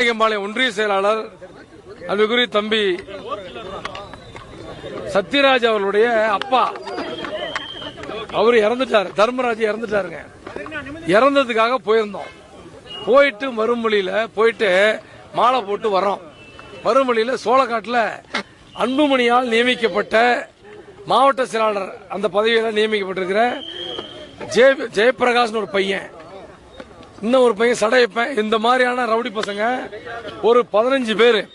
நாயகம்பாளையம் ஒன்றிய செயலாளர் அன்புக்குரிய தம்பி சத்யராஜ் அவர்களுடைய அப்பா. அவர் இறந்துட்டாரு. தர்மராஜ் இறந்துட்டாருங்க. இறந்ததுக்காக போயிருந்தோம். போயிட்டு மறுமொழியில போயிட்டு மாலை போட்டு வரோம் மறுமொழியில சோழக்காட்டில் அன்புமணியால் நியமிக்கப்பட்ட மாவட்ட செயலாளர் அந்த பதவியில் நியமிக்கப்பட்டிருக்கிற ஜெய ஜெயபிரகாஷ் ஒரு பையன். இன்னும் ஒரு பையன் சடையப்பேன் இந்த மாதிரியான ரவுடி பசங்க ஒரு பதினஞ்சு பேர்.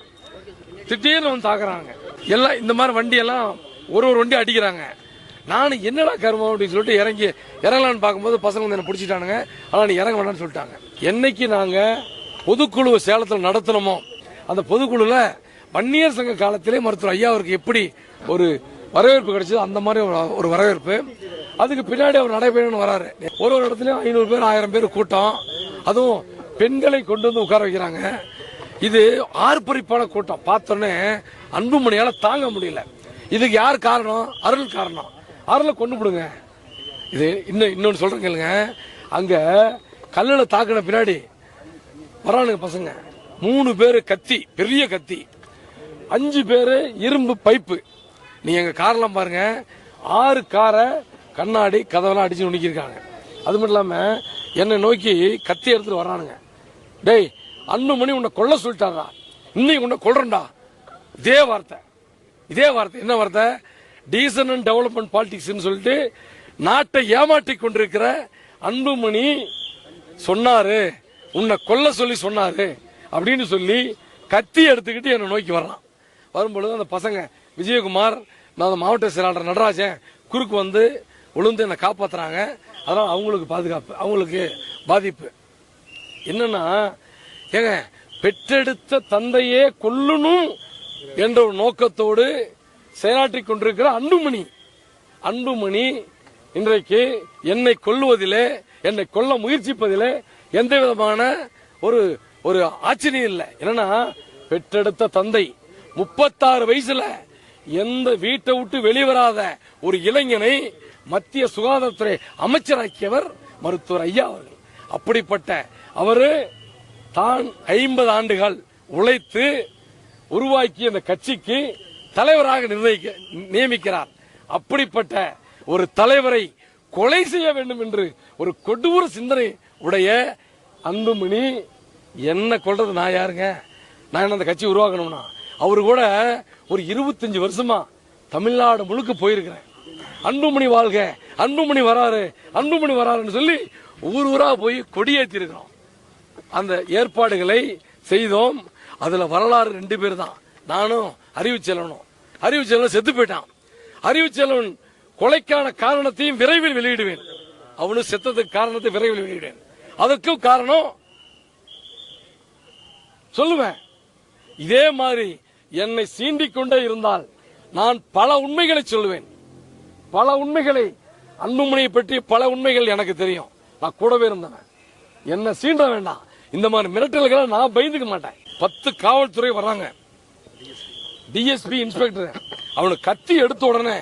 திடீர்னு வந்து தாக்குறாங்க. எல்லாம் இந்த மாதிரி வண்டியெல்லாம் ஒரு ஒரு வண்டி அடிக்கிறாங்க. நான் என்னடா கருமம் அப்படின்னு சொல்லிட்டு இறங்கி இறங்கலான்னு பார்க்கும்போது பசங்க வந்து என்ன பிடிச்சிட்டானுங்க. ஆனால் நீ இறங்க வேணாம்னு சொல்லிட்டாங்க. என்னைக்கு நாங்கள் பொதுக்குழு சேலத்தில் நடத்தினோமோ அந்த பொதுக்குழுவில் வன்னியர் சங்க காலத்திலே மருத்துவர் ஐயா அவருக்கு எப்படி ஒரு வரவேற்பு கிடைச்சது அந்த மாதிரி ஒரு- ஒரு வரவேற்பு. அதுக்கு பின்னாடி அவர் நடைபெறணும்னு வராரு. ஒரு ஒரு இடத்துலையும் ஐநூறு பேர் ஆயிரம் பேர் கூட்டம். அதுவும் பெண்களை கொண்டு வந்து உட்கார வைக்கிறாங்க. இது ஆர்ப்பரிப்பான கூட்டம். பார்த்தோன்னே அன்புமணியால தாங்க முடியல. இதுக்கு யார் காரணம்? அருள் காரணம். அருளை கொண்டு விடுங்க இது இன்னும் இன்னொன்று சொல்றேன் கேளுங்க. அங்கே கல்லில் தாக்குன பின்னாடி வரானுங்க பசங்க. மூணு பேர் கத்தி பெரிய கத்தி. அஞ்சு பேர் இரும்பு பைப்பு. நீ எங்கள் காரெலாம் பாருங்க. ஆறு காரை கண்ணாடி கதவெல்லாம் அடித்து நுணுக்கியிருக்காங்க. அது மட்டும் இல்லாமல் என்னை நோக்கி கத்தி எடுத்துட்டு வரானுங்க டேய் அன்புமணி உன்னை கொல்ல சொல்லிட்டாரா? இன்னைக்கு உன்னை கொல்றேன்டா. இதே வார்த்தை. இதே வார்த்தை. என்ன வார்த்தை? டீசன் அண்ட் டெவலப்மெண்ட் பாலிடிக்ஸ் சொல்லிட்டு நாட்டை ஏமாற்றி கொண்டிருக்கிற அன்புமணி சொன்னாரு. உன்னை கொல்ல சொல்லி சொன்னாரு அப்படின்னு சொல்லி கத்தி எடுத்துக்கிட்டு என்னை நோக்கி வர்றான். வரும்பொழுது அந்த பசங்க விஜயகுமார் நான் அந்த மாவட்ட செயலாளர் நடராஜன் குறுக்கு வந்து விழுந்து என்னை காப்பாற்றுறாங்க அதனால் அவங்களுக்கு பாதுகாப்பு அவங்களுக்கு பாதிப்பு. என்னன்னா ஏங்க பெற்றெடுத்த தந்தையே கொல்லணும் என்ற ஒரு நோக்கத்தோடு செயலாற்றி கொண்டிருக்கிற அன்புமணி. அன்புமணி இன்றைக்கு என்னை கொல்லுவதிலே என்னை கொல்ல முயற்சிப்பதிலே எந்த விதமான ஒரு ஒரு ஆச்சரியம் இல்லை. என்னன்னா பெற்றெடுத்த தந்தை முப்பத்தாறு வயசுல எந்த வீட்டை விட்டு வெளிவராத ஒரு இளைஞனை மத்திய சுகாதாரத்துறை அமைச்சராக்கியவர் மருத்துவர் ஐயா அவர்கள். அப்படிப்பட்ட அவரு தான் ஐம்பது ஆண்டுகள் உழைத்து உருவாக்கிய அந்த கட்சிக்கு தலைவராக நிர்ணயிக்க நியமிக்கிறார். அப்படிப்பட்ட ஒரு தலைவரை கொலை செய்ய வேண்டும் என்று ஒரு கொடூர சிந்தனை உடைய அன்புமணி என்ன கொள்றது நான் யாருங்க? நான் என்ன அந்த கட்சி உருவாக்கணும்னா? அவரு கூட ஒரு இருபத்தஞ்சு வருஷமா தமிழ்நாடு முழுக்க போயிருக்கிறேன். அன்புமணி வாழ்க அன்புமணி வராரு அன்புமணி வராருன்னு சொல்லி ஊர் ஊரா போய் கொடியேற்றிருக்கிறோம் அந்த ஏற்பாடுகளை செய்தோம். அதுல வரலாறு ரெண்டு பேர் தான். நானும் அறிவுச்செல்வனும் அறிவுச்செல்வன் செத்து போயிட்டான். அறிவுச்செல்வன் கொலைக்கான காரணத்தையும் விரைவில் வெளியிடுவேன். அவனும் செத்ததுக்கு காரணத்தை விரைவில் வெளியிடுவேன். அதற்கும் காரணம் சொல்லுவேன். இதே மாதிரி என்னை சீண்டிக் கொண்டே இருந்தால் நான் பல உண்மைகளை சொல்லுவேன். பல உண்மைகளை அன்புமணியை பற்றி பல உண்மைகள் எனக்கு தெரியும். நான் கூடவே இருந்தேன் என்ன சீண்ட வேண்டாம் இந்த மாதிரி மிரட்டல்களை நான் பயந்துக்க மாட்டேன். பத்து காவல்துறை வர்றாங்க. DSP inspector. அவனுக்கு கத்தி எடுத்த உடனே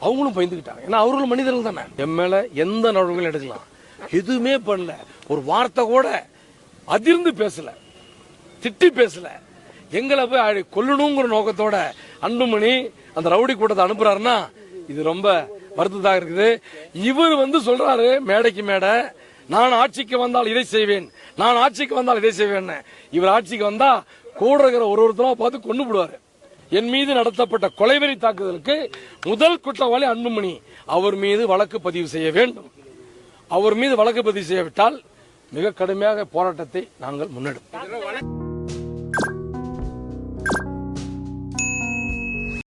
அவங்களும் பயந்துக்கிட்டாங்க. ஏன்னா அவர்களும் மனிதர்கள் தானே. என் மேல எந்த நடவடிக்கையும் எடுக்கலாம். எதுவுமே பண்ணல. ஒரு வார்த்தை கூட அதிர்ந்து பேசல. திட்டி பேசல. எங்களை போய் அழி- கொல்லணுங்கிற நோக்கத்தோட அன்புமணி அந்த ரவுடி கூட்டத்தை அனுப்புறாருன்னா இது ரொம்ப வருத்ததாக இருக்குது. இவர் வந்து சொல்றாரு மேடைக்கு மேடை நான் ஆட்சிக்கு வந்தால் இதை செய்வேன். நான் ஆட்சிக்கு வந்தால் இதை செய்வேன் இவர் ஆட்சிக்கு வந்தா கூட இருக்கிற ஒரு ஒருத்தரா பார்த்து கொண்டு விடுவாரு என் மீது நடத்தப்பட்ட கொலைவெறி தாக்குதலுக்கு முதல் குற்றவாளி அன்புமணி. அவர் மீது வழக்கு பதிவு செய்ய வேண்டும். அவர் மீது வழக்கு பதிவு செய்யவிட்டால் மிக கடுமையாக போராட்டத்தை நாங்கள் முன்னெடுப்போம்.